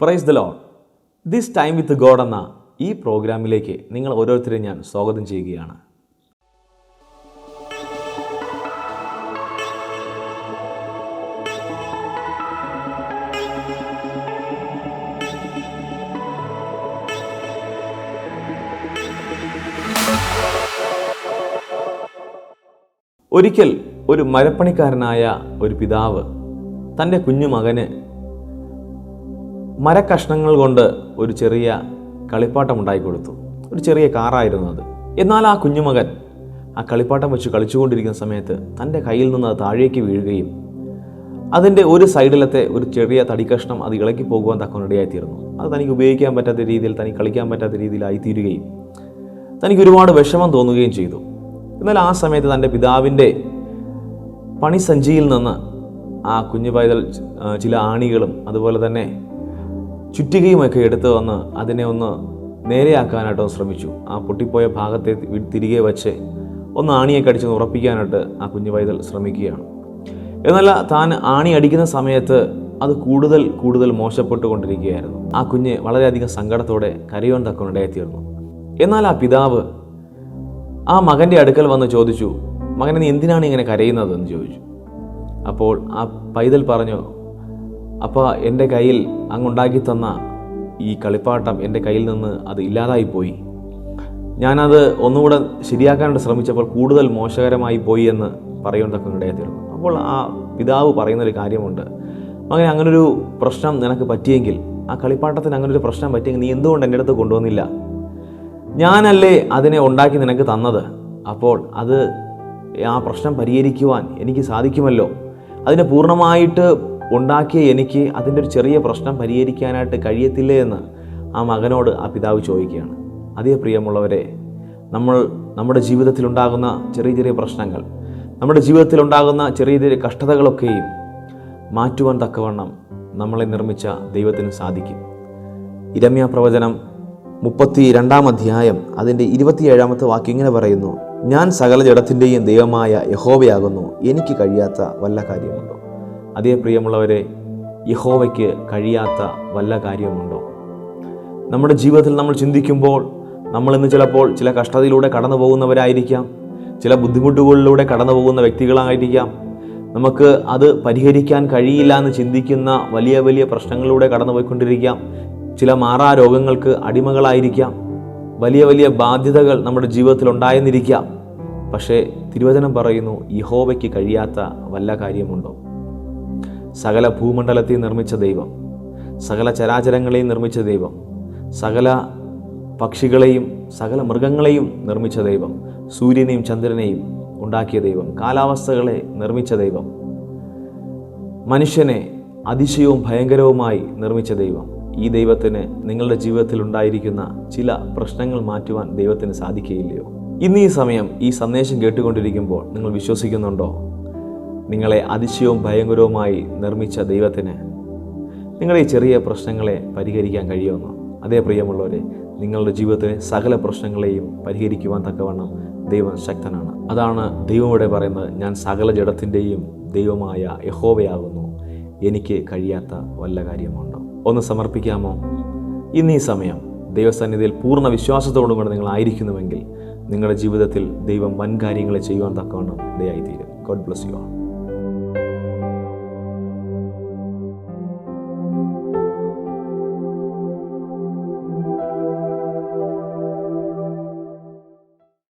Praise the Lord this time with God എന്ന ഈ പ്രോഗ്രാമിലേക്ക് നിങ്ങൾ ഓരോരുത്തരെയും ഞാൻ സ്വാഗതം ചെയ്യുകയാണ്. ഒരിക്കൽ ഒരു മരപ്പണിക്കാരനായ ഒരു പിതാവ് തന്റെ കുഞ്ഞു മകന് മരക്കഷ്ണങ്ങൾ കൊണ്ട് ഒരു ചെറിയ കളിപ്പാട്ടം ഉണ്ടാക്കി കൊടുത്തു. ഒരു ചെറിയ കാറായിരുന്നു അത്. എന്നാൽ ആ കുഞ്ഞുമകൻ ആ കളിപ്പാട്ടം വെച്ച് കളിച്ചുകൊണ്ടിരിക്കുന്ന സമയത്ത് തന്റെ കയ്യിൽ നിന്ന് അത് താഴേക്ക് വീഴുകയും അതിന്റെ ഒരു സൈഡിലത്തെ ഒരു ചെറിയ തടിക്കഷ്ണം അത് ഇളക്കി പോകുവാൻ തക്കനിടയായിത്തീർന്നു അത് തനിക്ക് ഉപയോഗിക്കാൻ പറ്റാത്ത രീതിയിൽ തനിക്ക് കളിക്കാൻ പറ്റാത്ത രീതിയിലായിത്തീരുകയും തനിക്ക് ഒരുപാട് വിഷമം തോന്നുകയും ചെയ്തു. എന്നാൽ ആ സമയത്ത് തന്റെ പിതാവിന്റെ പണിസഞ്ചിയിൽ നിന്ന് ആ കുഞ്ഞു പൈതൽ ചില ആണികളും അതുപോലെ തന്നെ ചുറ്റികയുമൊക്കെ എടുത്ത് വന്ന് അതിനെ ഒന്ന് നേരെയാക്കാനായിട്ട് ഒന്ന് ശ്രമിച്ചു. ആ പൊട്ടിപ്പോയ ഭാഗത്തെ തിരികെ വച്ച് ഒന്ന് ആണിയെ കടിച്ച് ഉറപ്പിക്കാനായിട്ട് ആ കുഞ്ഞു പൈതൽ ശ്രമിക്കുകയാണ്. എന്നല്ല താൻ ആണി അടിക്കുന്ന സമയത്ത് അത് കൂടുതൽ കൂടുതൽ മോശപ്പെട്ടുകൊണ്ടിരിക്കുകയായിരുന്നു. ആ കുഞ്ഞ് വളരെയധികം സങ്കടത്തോടെ കരയുവാൻ തക്കനിടയായിത്തീർന്നു എന്നാൽ ആ പിതാവ് ആ മകന്റെ അടുക്കൽ വന്ന് ചോദിച്ചു മകനെ നീ എന്തിനാണ് ഇങ്ങനെ കരയുന്നത് എന്ന് ചോദിച്ചു? അപ്പോൾ ആ പൈതൽ പറഞ്ഞു അപ്പോൾ എന്റെ കയ്യിൽ അങ്ങുണ്ടാക്കി തന്ന ഈ കളിപ്പാട്ടം എന്റെ കയ്യിൽ നിന്ന് അത് ഇല്ലാതായിപ്പോയി. ഞാനത് ഒന്നുകൂടെ ശരിയാക്കാനായിട്ട് ശ്രമിച്ചപ്പോൾ കൂടുതൽ മോശകരമായി പോയി എന്ന് പറയുന്നതൊക്കെ തക്ക ഇടയായിത്തീർന്നു അപ്പോൾ ആ പിതാവ് പറയുന്നൊരു കാര്യമുണ്ട്. അങ്ങനെ അങ്ങനൊരു പ്രശ്നം നിനക്ക് പറ്റിയെങ്കിൽ ആ കളിപ്പാട്ടത്തിന് അങ്ങനൊരു പ്രശ്നം പറ്റിയെങ്കിൽ നീ എന്തുകൊണ്ട് എന്റെ അടുത്ത് കൊണ്ടുവന്നില്ല? ഞാനല്ലേ അതിനെ ഉണ്ടാക്കി നിനക്ക് തന്നത്? അപ്പോൾ അത് ആ പ്രശ്നം പരിഹരിക്കുവാൻ എനിക്ക് സാധിക്കുമല്ലോ. അതിനെ പൂർണമായിട്ട് ഉണ്ടാക്കിയ എനിക്ക് അതിന്റെ ഒരു ചെറിയ പ്രശ്നം പരിഹരിക്കാനായിട്ട് കഴിയത്തില്ലേ എന്ന് ആ മകനോട് ആ പിതാവ് ചോദിക്കുകയാണ്. അതേ പ്രിയമുള്ളവരെ നമ്മൾ നമ്മുടെ ജീവിതത്തിലുണ്ടാകുന്ന ചെറിയ ചെറിയ പ്രശ്നങ്ങൾ നമ്മുടെ ജീവിതത്തിലുണ്ടാകുന്ന ചെറിയ ചെറിയ കഷ്ടതകളൊക്കെയും മാറ്റുവാൻ തക്കവണ്ണം നമ്മളെ നിർമ്മിച്ച ദൈവത്തിന് സാധിക്കും. ഇരമ്യ പ്രവചനം മുപ്പത്തി രണ്ടാം അധ്യായം അതിന്റെ ഇരുപത്തിയേഴാമത്തെ വാക്യം ഇങ്ങനെ പറയുന്നു ഞാൻ സകല ജഡത്തിന്റെയും ദൈവമായ യഹോവയാകുന്നു എനിക്ക് കഴിയാത്ത വല്ല കാര്യമുണ്ടോ? അതേ പ്രിയമുള്ളവരെ യഹോവയ്ക്ക് കഴിയാത്ത വല്ല കാര്യമുണ്ടോ നമ്മുടെ ജീവിതത്തിൽ നമ്മൾ ചിന്തിക്കുമ്പോൾ നമ്മൾ ഇന്ന് ചിലപ്പോൾ ചില കഷ്ടതയിലൂടെ കടന്നു പോകുന്നവരായിരിക്കാം ചില ബുദ്ധിമുട്ടുകളിലൂടെ കടന്നു പോകുന്ന വ്യക്തികളായിരിക്കാം. നമുക്ക് അത് പരിഹരിക്കാൻ കഴിയില്ല എന്ന് ചിന്തിക്കുന്ന വലിയ വലിയ പ്രശ്നങ്ങളിലൂടെ കടന്നു പോയിക്കൊണ്ടിരിക്കാം ചില മാറാ രോഗങ്ങൾക്ക് അടിമകളായിരിക്കാം. വലിയ വലിയ ബാധ്യതകൾ നമ്മുടെ ജീവിതത്തിൽ ഉണ്ടായെന്നിരിക്കാം. പക്ഷേ തിരുവചനം പറയുന്നു യഹോവയ്ക്ക് കഴിയാത്ത വല്ല കാര്യമുണ്ടോ? സകല ഭൂമണ്ഡലത്തെയും നിർമ്മിച്ച ദൈവം സകല ചരാചരങ്ങളെയും നിർമ്മിച്ച ദൈവം സകല പക്ഷികളെയും സകല മൃഗങ്ങളെയും നിർമ്മിച്ച ദൈവം സൂര്യനെയും ചന്ദ്രനെയും ഉണ്ടാക്കിയ ദൈവം കാലാവസ്ഥകളെ നിർമ്മിച്ച ദൈവം മനുഷ്യനെ അതിശയവും ഭയങ്കരവുമായി നിർമ്മിച്ച ദൈവം. ഈ ദൈവത്തിന് നിങ്ങളുടെ ജീവിതത്തിൽ ഉണ്ടായിരിക്കുന്ന ചില പ്രശ്നങ്ങൾ മാറ്റുവാൻ ദൈവത്തിന് സാധിക്കുകയില്ലയോ? ഇന്ന് ഈ സമയം ഈ സന്ദേശം കേട്ടുകൊണ്ടിരിക്കുമ്പോൾ നിങ്ങൾ വിശ്വസിക്കുന്നുണ്ടോ? നിങ്ങളെ അതിശയവും ഭയങ്കരവുമായി നിർമ്മിച്ച ദൈവത്തിന് നിങ്ങളുടെ ഈ ചെറിയ പ്രശ്നങ്ങളെ പരിഹരിക്കാൻ കഴിയുമെന്നോ. അതേ പ്രിയമുള്ളവരെ നിങ്ങളുടെ ജീവിതത്തിലെ സകല പ്രശ്നങ്ങളെയും പരിഹരിക്കുവാൻ തക്കവണ്ണം ദൈവം ശക്തനാണ്. അതാണ് ദൈവം ഇവിടെ പറയുന്നത്. ഞാൻ സകല ജഡത്തിന്റെയും ദൈവമായ യഹോവയാകുന്നു. എനിക്ക് കഴിയാത്ത വല്ല കാര്യമുണ്ടോ? ഒന്ന് സമർപ്പിക്കാമോ? ഇന്ന് ഈ സമയം ദൈവസന്നിധിയിൽ പൂർണ വിശ്വാസത്തോടും കൂടെ നിങ്ങളായിരിക്കുന്നുവെങ്കിൽ നിങ്ങളുടെ ജീവിതത്തിൽ ദൈവം വൻ കാര്യങ്ങളെ ചെയ്യുവാൻ തക്കവണ്ണം ഇടയായിത്തീരും ഗോഡ് ബ്ലസ് യു ആൾ